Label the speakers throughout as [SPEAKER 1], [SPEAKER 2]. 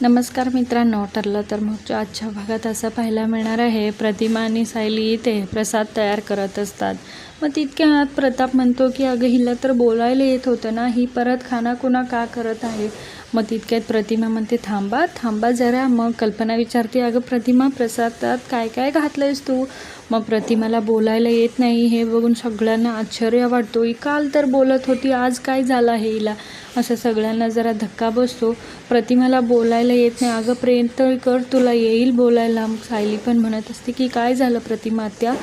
[SPEAKER 1] नमस्कार मित्रांनो ठरलं तर मग आजच्या भागात असं पाहायला मिळणार आहे प्रतिमा आणि सायली इथे प्रसाद तयार करत असतात. मग तितक्यात प्रताप म्हणतो की अगं हिला तर बोलायला येत होतं ना ही परत खाना कुणा का करत आहे? मग तितक्यात प्रतिमा म्हणते थांबा थांबा जरा मग कल्पना विचारते अगं प्रतिमा प्रसादात काय काय घातलंयस तू? मग प्रतिमाला बोलायला येत नाही हे बघून सगळ्यांना आश्चर्य वाटतो. ही काल तर बोलत होती आज काय झालं आहे हिला? असं सगळ्यांना जरा धक्का बसतो. प्रतिमाला बोलायला येत नाही. अगं प्रयत्न कर तुला येईल बोलायला मग सायली पण म्हणत असते की काय झालं प्रतिमा त्या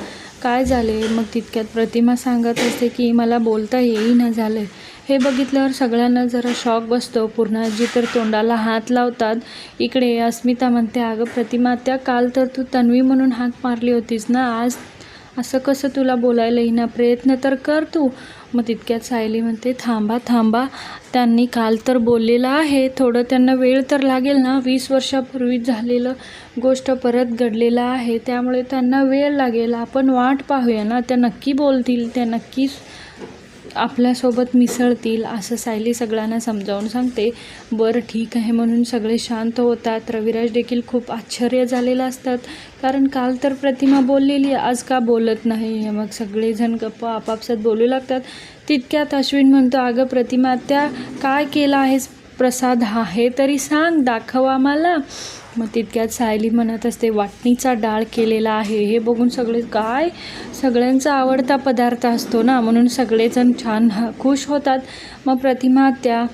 [SPEAKER 1] काय झाले? मग तितक्यात प्रतिमा सांगत असते की मला बोलता येईना झालं हे बघितल्यावर सगळ्यांना जरा शॉक बसतो. पूर्णाजी तर तोंडाला हात लावतात. इकडे अस्मिता म्हणते अगं प्रतिमा त्या काल तर तू तन्वी म्हणून हाक मारली होतीस ना? आज असं कसं तुला बोलायला येईना? प्रयत्न तर कर तू. मग तितक्यात सायली म्हणते थांबा थांबा. त्यांनी काल तर बोललेलं आहे. थोडं त्यांना वेळ तर लागेल ना? वीस वर्षापूर्वी झालेलं गोष्ट परत घडलेलं आहे. त्यामुळे त्यांना वेळ लागेल. आपण वाट पाहूया ना? त्या नक्की बोलतील. त्या नक्कीच आपल्यासोबत मिसळतील असं सायली सगळ्यांना समजावून सांगते. बरं ठीक आहे म्हणून सगळे शांत होतात. रविराज देखील खूप आश्चर्य झालेलं असतात. कारण काल तर प्रतिमा बोललेली आज का बोलत नाही? मग सगळेजण गप्पा आपापसात बोलू लागतात. तितक्यात अश्विन म्हणतो अगं प्रतिमा त्या काय केलं आहेस? प्रसाद हा तरी सांग दाखव आम्हाला मग तितक्यात सायली म्हणत असते वाटणीचा डाळ केलेला आहे. हे बघून सगळे काय? सगळ्यांचा आवडता पदार्थ असतो ना? म्हणून सगळेजण छान ह खुश होतात. मग प्रतिमा त्या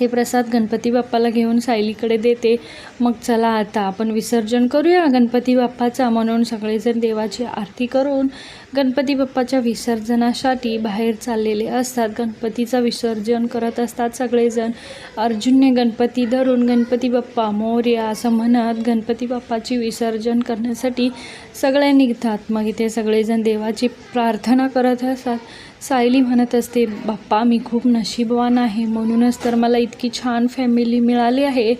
[SPEAKER 1] ते प्रसाद गणपती बाप्पाला घेऊन सायलीकडे देते. मग चला आता आपण विसर्जन करूया गणपती बाप्पाचा म्हणून सगळेजण देवाची आरती करून गणपती बाप्पाच्या विसर्जनासाठी बाहेर चाललेले असतात. गणपतीचं विसर्जन करत असतात सगळेजण. अर्जुनने गणपती धरून गणपती बाप्पा मोर्या असं म्हणत गणपती बाप्पाची विसर्जन करण्यासाठी सगळे निघतात. मग इथे सगळेजण देवाची प्रार्थना करत असतात. सायली म्हणत असते बाप्पा मी खूप नशीबवान आहे. म्हणूनच तर मला इतकी छान फॅमिली मिळाली आहे.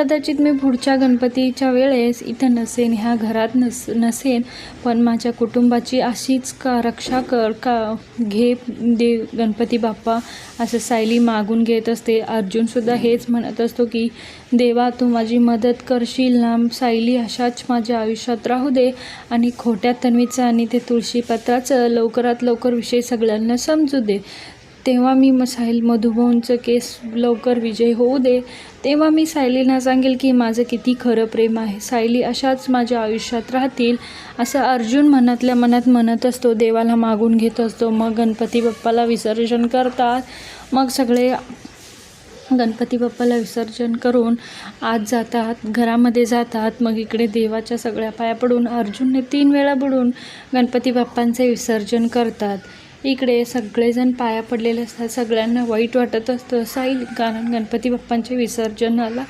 [SPEAKER 1] कदाचित मी पुढच्या गणपतीच्या वेळेस इथं नसेन ह्या घरात नस नसेन पण माझ्या कुटुंबाची अशीच का रक्षा कर का घे दे गणपती बाप्पा असं सायली मागून घेत असते. अर्जुनसुद्धा हेच म्हणत असतो की देवा तू माझी मदत करशील ना सायली अशाच माझ्या आयुष्यात राहू दे आणि खोट्या तन्वीचं आणि ते तुळशीपत्राचं लवकरात लवकर विषय सगळ्यांना समजू दे. तेव्हा मी मग साहिल मधुभाऊंचं केस लवकर विजय होऊ दे. तेव्हा मी सायलीना सांगेल की माझं किती खरं प्रेम आहे. सायली अशाच माझ्या आयुष्यात राहतील. असं अर्जुन मनातल्या मनात म्हणत असतो. देवाला मागून घेत असतो. मग गणपती बाप्पाला विसर्जन करतात. मग सगळे गणपती बाप्पाला विसर्जन करून आत जातात. घरामध्ये जातात. मग इकडे देवाच्या सगळ्या पाया पडून अर्जुनने तीन वेळा बुडून गणपती बाप्पांचे विसर्जन करतात. इकडे सगळेजण पाया पडलेले असतात. सगळ्यांना वाईट वाटत असतं. साईल कारण गणपती बाप्पांच्या विसर्जनाला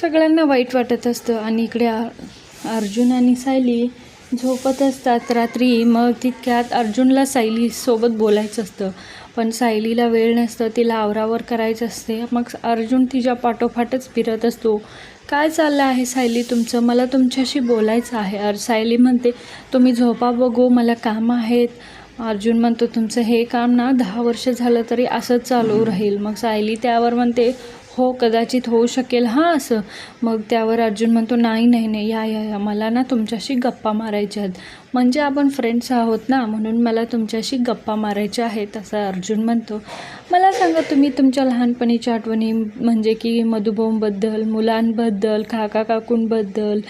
[SPEAKER 1] सगळ्यांना वाईट वाटत असतं. आणि इकडे अर्जुन आणि सायली झोपत असतात. रात्री मग तितक्यात अर्जुनला सायलीसोबत बोलायचं असतं. पण सायलीला वेळ नसतं. तिला आवरावर करायचं असते. मग अर्जुन तिच्या पाठोपाठच फिरत असतो. काय चाललं आहे सायली तुमचं? मला तुमच्याशी बोलायचं आहे. अर सायली म्हणते तुम्ही झोपा बघू. मला कामं आहेत. अर्जुन म्हणतो तुमचं हे काम ना दहा वर्ष झालं तरी असंच चालू राहील. मग सायली त्यावर म्हणते हो कदाचित होऊ शकेल हां असं. मग त्यावर अर्जुन म्हणतो नाही नाही नाही या या या मला ना तुमच्याशी गप्पा मारायच्या आहेत. म्हणजे आपण फ्रेंड्स आहोत ना म्हणून मला तुमच्याशी गप्पा मारायच्या आहेत असं अर्जुन म्हणतो. मला सांगा तुम्ही तुमच्या लहानपणीच्या आठवणी म्हणजे की मधुभाऊंबद्दल मुलांबद्दल काका काकूंबद्दल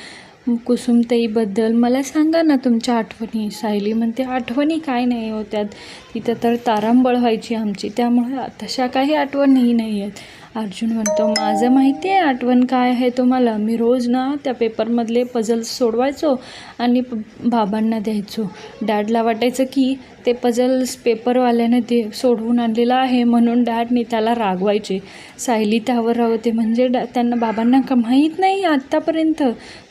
[SPEAKER 1] कुसुमताईबद्दल मला सांगा ना तुमच्या आठवणी. सायली म्हणते आठवणी काय नाही होत्यात तिथं तर तारांबळ व्हायची आमची. त्यामुळे तशा काही आठवणही नाही आहेत. अर्जुन म्हणतो माझं माहिती आहे आठवण काय आहे तुम्हाला? मी रोज ना त्या पेपरमधले पझल्स सोडवायचो आणि बाबांना द्यायचो. डॅडला वाटायचं की ते पझल्स पेपरवाल्याने ते सोडवून आणलेलं आहे म्हणून डॅडने त्याला रागवायचे. सायली त्यावर रावते म्हणजे डॅ त्यांना बाबांना का माहीत नाही आत्तापर्यंत?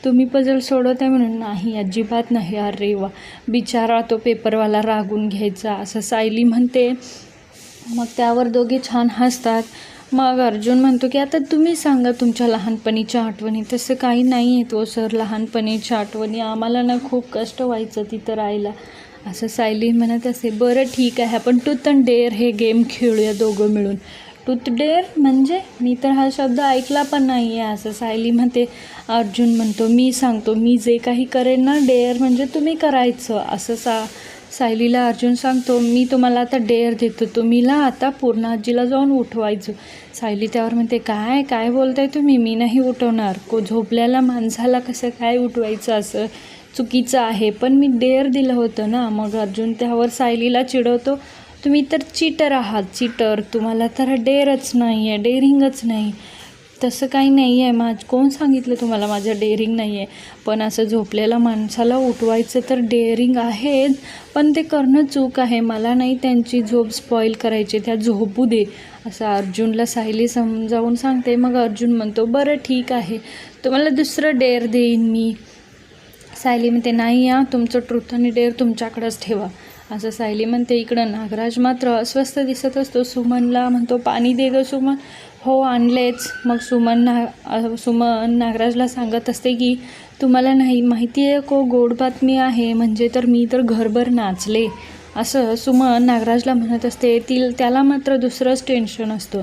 [SPEAKER 1] तुम्ही पझल सोडवत आहे म्हणून? नाही अजिबात नाही. अरे वा बिचारा तो पेपरवाला रागून घ्यायचा. असं सायली म्हणते. मग त्यावर दोघे छान हसतात. मग अर्जुन म्हणतो की आता तुम्ही सांगा तुमच्या लहानपणीच्या आठवणी. तसं काही नाही आहे तो सर. लहानपणीच्या आठवणी. आम्हाला ना खूप कष्ट व्हायचं तिथं राहायला. असं सायली म्हणत असे. बरं ठीक आहे. आपण टूथ अँड डेअर हे गेम खेळूया दोघं मिळून. टूथ डेअर? म्हणजे? मी तर हा शब्द ऐकला पण नाही आहे असं सायली म्हणते. अर्जुन म्हणतो मी सांगतो. मी जे काही करेन ना डेअर म्हणजे तुम्ही करायचं असं सा सायलीला अर्जुन सांगतो मी तुम्हाला आता डेअर देतो. तुम्हीला आता पूर्णाजीला जाऊन उठवायचं. सायली त्यावर म्हणते काय काय बोलताय तुम्ही? मी नाही उठवणार. को झोपल्याला माणसाला कसं काय उठवायचं? असं चुकीचं आहे. पण मी डेअर दिलं होतं ना. मग अर्जुन त्यावर सायलीला चिडवतो तुम्ही तर चिटर आहात चिटर तुम्हाला तर डेअरच नाही आहे डेअरिंगच नाही. तसं काही नाही आहे माझ कोण सांगितलं तुम्हाला माझं डेअरिंग नाही आहे पण असं झोपलेल्या माणसाला उठवायचं तर डेअरिंग आहेच पण ते करणं चूक आहे. मला नाही त्यांची झोप स्पॉईल करायची त्या झोपू दे असं अर्जुनला सायली समजावून सांगते. मग अर्जुन म्हणतो बरं ठीक आहे. तुम्हाला दुसरं डेअर देईन मी. सायली म्हणते नाही या तुमचं ट्रूथ आणि डेअर तुमच्याकडंच ठेवा. असं सायली म्हणते इकडं नागराज मात्र अस्वस्थ दिसत असतो. सुमनला म्हणतो पाणी दे गं सुमन. हो आणलेच. मग सुमन ना सुमन नागराजला सांगत असते की तुम्हाला नाही माहिती आहे को गोड बातमी आहे म्हणजे तर मी तर घरभर नाचले. असं सुमन नागराजला म्हणत असते. ती त्याला मात्र दुसरंच टेन्शन असतं.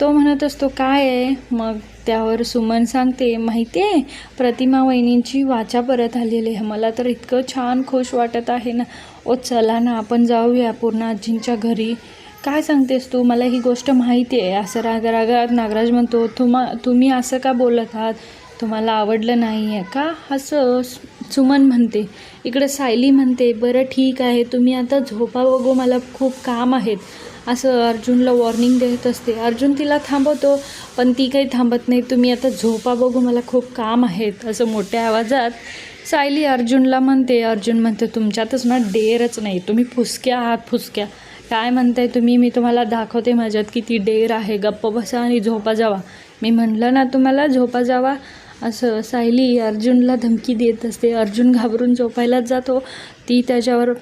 [SPEAKER 1] तो म्हणत असतो काय आहे? मग त्यावर सुमन सांगते माहिती आहे प्रतिमा वहिनींची वाचा परत आलेली आहे. मला तर इतकं छान खुश वाटत आहे ना. ओ चला ना आपण जाऊया. पूर्ण आजींच्या घरी काय सांगतेस तू? मला ही गोष्ट माहिती आहे. असं राग रागात नागराज म्हणतो तुम्हा तुम्ही असं का बोलत आहात? तुम्हाला आवडलं नाही आहे का? असं सुमन म्हणते. इकडे सायली म्हणते बरं ठीक आहे तुम्ही आता झोपा बघू मला खूप काम आहेत. असं अर्जुनला वॉर्निंग देत असते. अर्जुन तिला थांबवतो पण ती काही थांबत नाही तुम्ही आता झोपा बघू मला खूप काम आहेत. असं मोठ्या आवाजात सायली अर्जुनला म्हणते. अर्जुन म्हणते तुमच्यातच ना डेअरच नाही. तुम्ही फुसक्या आहात फुसक्या. काय म्हणताय तुम्ही? मी तुम्हाला दाखवते माझ्यात किती डेर आहे. गप्प बसा आणि झोपा जावा. मी म्हणलं ना तुम्हाला झोपा जावा. असं सायली अर्जुनला धमकी देत असते. अर्जुन घाबरून झोपायलाच जातो. ती त्याच्यावर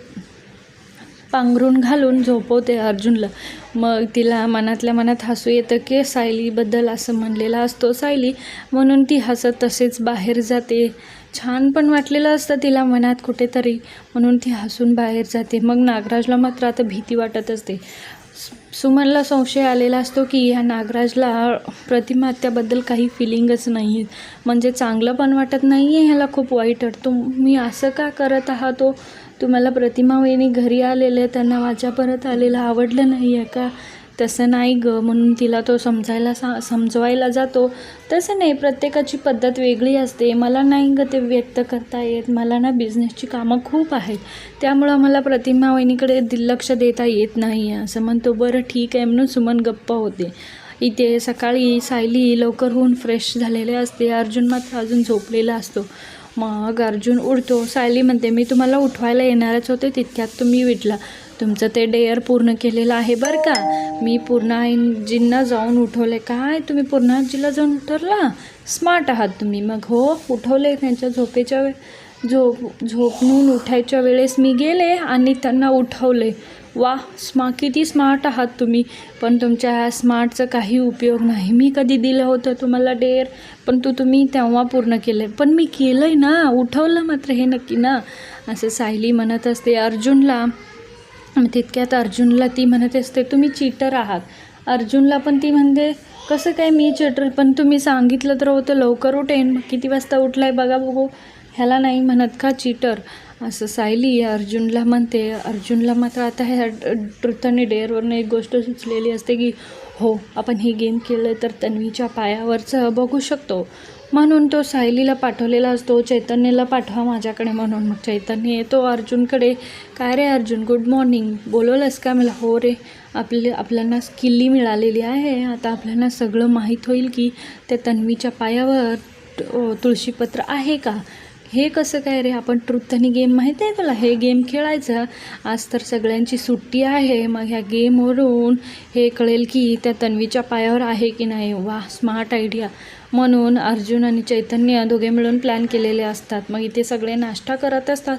[SPEAKER 1] पांघरून घालून झोपवते अर्जुनला. मग तिला मनातल्या मनात हसू येतं की सायलीबद्दल असं म्हणलेला असतो सायली. म्हणून ती हसत तसेच बाहेर जाते. छान पण वाटलेलं असतं तिला मनात कुठेतरी. म्हणून ती हसून बाहेर जाते. मग नागराजला मात्र आता भीती वाटत असते. सु- सुमनला संशय आलेला असतो की ह्या नागराजला प्रतिमा त्याबद्दल काही फिलिंगच नाही आहेत म्हणजे चांगलं पण वाटत नाही आहे ह्याला खूप वाईट वाटतो. मी असं का करत आहात तो तुम्हाला प्रतिमा वहिनी घरी आलेले त्यांना वाचा परत आलेलं आवडलं नाही आहे का? तसं नाही ग म्हणून तिला तो समजायला सा समजवायला जातो. तसं नाही प्रत्येकाची पद्धत वेगळी असते. मला नाही ग ते व्यक्त करता येत. मला ना बिझनेसची कामं खूप आहेत. त्यामुळं मला प्रतिमा वहिनीकडे लक्ष देता येत नाही आहे. असं म्हणतो बरं ठीक आहे म्हणून सुमन गप्प होते. इथे सकाळी सायली लवकर होऊन फ्रेश झालेले असते. अर्जुन मात्र अजून झोपलेला असतो. मग अर्जुन उडतो. सायली म्हणते मी तुम्हाला उठवायला येणारच होते तितक्यात तुम्ही विटला. तुमचं ते डेअर पूर्ण केलेलं आहे बरं का. मी पूर्णाजींना जाऊन उठवले. काय? तुम्ही पूर्णाजीला जाऊन उठवला स्मार्ट आहात तुम्ही. मग हो उठवले त्यांच्या झोपेच्या वे झोप झोपून उठायच्या वेळेस मी गेले आणि त्यांना उठवले. वा स्मा किती स्मार्ट आहात तुम्ही. पण तुमच्या ह्या स्मार्टचा काही उपयोग नाही. मी कधी दिलं होतं तुम्हाला डेअर पण तू तुम्ही तेव्हा पूर्ण केलं पण मी केलं आहे ना उठवलं मात्र हे नक्की ना. असं सायली म्हणत असते अर्जुनला तितक्यात अर्जुनला ती म्हणत असते तुम्ही चीटर आहात. अर्जुनला पण ती म्हणते कसं काय मी चीटर पण तुम्ही सांगितलं तर होतं लवकर उठेन. किती वाजता उठलाय बघा बघू. ह्याला नाही म्हणत का चीटर असं सायली अर्जुनला म्हणते अर्जुनला मात्र आता ह्या ट्रुथ आणि डेअरवरनं एक गोष्ट सुचलेली असते की हो आपण हे गेम केलं तर तन्वीच्या पायावरचं बघू शकतो. म्हणून तो सायलीला पाठवलेला असतो चैतन्यला पाठवा माझ्याकडे म्हणून मग चैतन्य येतो अर्जुनकडे. काय रे अर्जुन गुड मॉर्निंग बोलवलंस का मला? हो रे आपले आपल्याला किल्ली मिळालेली आहे. आता आपल्याला सगळं माहीत होईल की त्या तन्वीच्या पायावर तुळशीपत्र आहे का? हे कसं काय रे? आपण ट्रुथ आणि गेम माहिती आहे तुला? हे गेम खेळायचं. आज तर सगळ्यांची सुट्टी आहे. मग ह्या गेमवरून हे कळेल की त्या तन्वीच्या पायावर आहे की नाही? वा स्मार्ट आयडिया म्हणून अर्जुन आणि चैतन्य दोघे मिळून प्लॅन केलेले असतात. मग इथे सगळे नाश्ता करत असतात.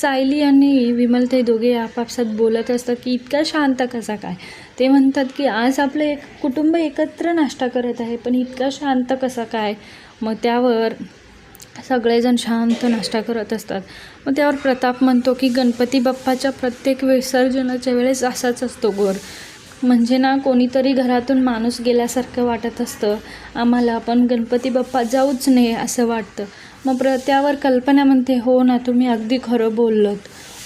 [SPEAKER 1] सायली आणि विमल ते दोघे आपापसात बोलत असतात की इतका शांत कसा काय? ते म्हणतात की आज आपलं एक कुटुंब एकत्र नाश्ता करत आहे पण इतका शांत कसा काय? मग त्यावर सगळेजण शांत नाश्ता करत असतात. मग त्यावर प्रताप म्हणतो की गणपती बाप्पाच्या प्रत्येक विसर्जनाच्या वेळेस असाच असतो गोर. म्हणजे ना कोणीतरी घरातून माणूस गेल्यासारखं वाटत असतं. आम्हाला पण गणपती बाप्पा जाऊच नये असं वाटतं. मग प्र त्यावर कल्पना म्हणते हो ना तुम्ही अगदी खरं बोललत.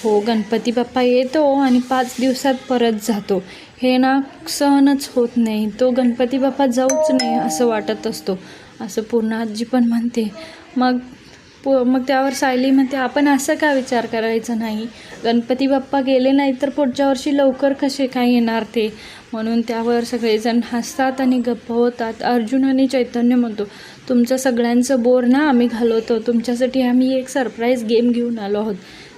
[SPEAKER 1] हो गणपती बाप्पा येतो आणि पाच दिवसात परत जातो. हे ना सहनच होत नाही. तो गणपती बाप्पा जाऊच नाही असं वाटत असतो. असं पूर्ण आजी पण म्हणते. मग पु मग त्यावर सायली म्हणते आपण असं का विचार करायचं नाही? गणपती बाप्पा गेले नाही तर पुढच्या वर्षी लवकर कसे काय येणार ते? म्हणून त्यावर सगळेजण हसतात आणि गप्प होतात. अर्जुन आणि चैतन्य म्हणतो तुमचं सगळ्यांचं बोर ना आम्ही घालवतो. तुमच्यासाठी आम्ही एक सरप्राईज गेम घेऊन आलो आहोत.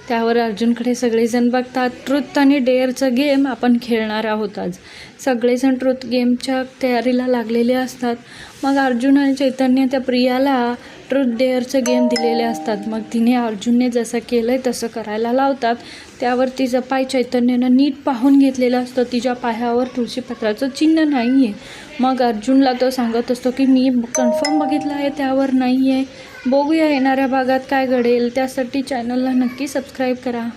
[SPEAKER 1] त्यावर अर्जुनकडे सगळेजण बघतात ट्रुथ आणि डेअरचं गेम आपण खेळणार आहोत आज. सगळेजण ट्रुथ गेमच्या तयारीला लागलेले असतात. मग अर्जुन आणि चैतन्य त्या प्रियाला ट्रुथ डेअरचं गेम दिलेले असतात. मग तिने अर्जुनने जसं केलं आहे तसं करायला लावतात. त्यावर तिचं पाय चैतन्यानं नीट पाहून घेतलेलं असतं. तिच्या पायावर तुळशीपत्राचं चिन्ह नाही आहे मग अर्जुनला तो सांगत असतो की मी कन्फर्म बघितलं आहे त्यावर नाही आहे बघूया येणाऱ्या भागात काय घडेल. त्यासाठी चॅनलला नक्की सबस्क्राईब करा.